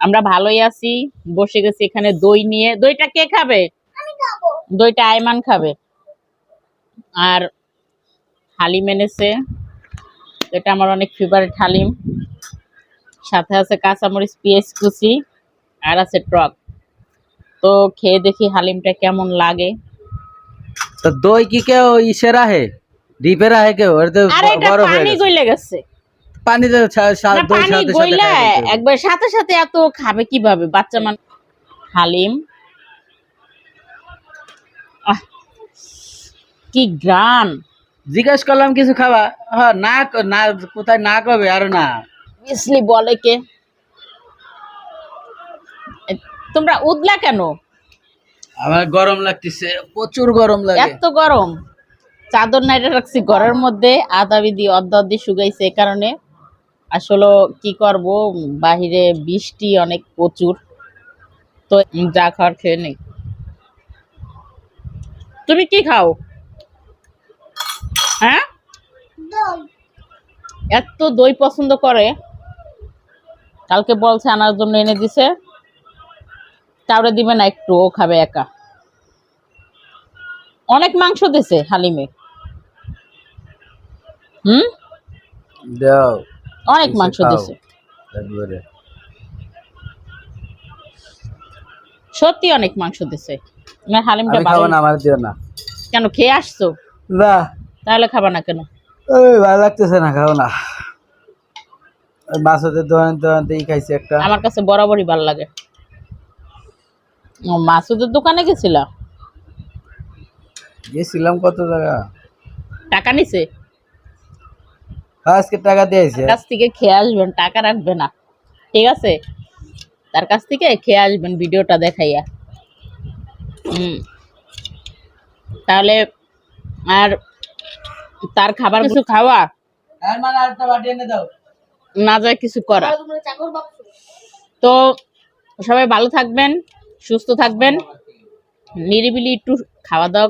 আমরা ভালোই আছি বসে গেছি এখানে দই নিয়ে। দইটা কে খাবে? দইটা আয়মান খাবে। আর হালিম এনেছে। এটা আমার অনেক ফেভারিট হালিম। সাথে আছে কাঁচামরিচ পেঁয়াজ কুচি আর আছে টক। তো খেয়ে দেখি হালিমটা কেমন লাগে। তো দই কি কেউ ইসে রাহে? ডিপে রাহে কেউ? বড় হয়ে পানি গইলে গেছে। পানিতে পানি গইলে। একবার সাথে সাথে এত খাবে কীভাবে? বাচ্চা মান হালিম। কি গ্রান। জিজ্ঞেস করলাম কিছু খাবা? হ্যাঁ না না কোথায় না কবে? আর না। বলে কে? তোমরা উদলা কেন? আমার গরম লাগতেছে প্রচুর গরম লাগে। এত গরম। চাদর নাইটে রাখছি ঘরের মধ্যে আদা বিধি অর্ধ অর্ধি শুকাইছে এই কারণে। আসলে কি করব? বাহিরে বৃষ্টি অনেক প্রচুর। তো যা খাওয়ার খেয়ে নেই। তুমি কি খাও? হ্যাঁ? এত দই পছন্দ করে। কালকে বলছে আনার জন্য এনে দিছে। তারপরে দিবে না একটু ও খাবে একা। অনেক মাংস দিছে হালিমে। হুম? দাও। অনেক মাংস দিছে। একবারে। সত্যি অনেক মাংস দিছে। আমার হালিমটা ভালো খাব না আমার দিও না। কেন খেয়ে আসছো? না। তাহলে খাবা না কেন? ওই ভালো লাগতেছে না খাও না। মাছের দোকান দোকান থেকে খাইছি একটা। আমার কাছে বরাবরই ভালো লাগে। ও, মাসুদের দোকানে গেছিলা? গেছিলাম কত জায়গা টাকা নিছে? আজকে টাকা দিয়েছে। কাছ থেকে খেয়ে আসবেন টাকা রাখবে না। ঠিক আছে? তার কাছ থেকে খেয়ে আসবেন ভিডিওটা দেখাইয়া। হুম। তাহলে আর তার খাবার কিছু খাওয়া? আর মানে আরেকটা বাটি এনে দাও। না যায় কিছু করা। তো সবাই ভালো থাকবেন সুস্থ থাকবেন। নিরিবিলি একটু খাওয়া দাওয়া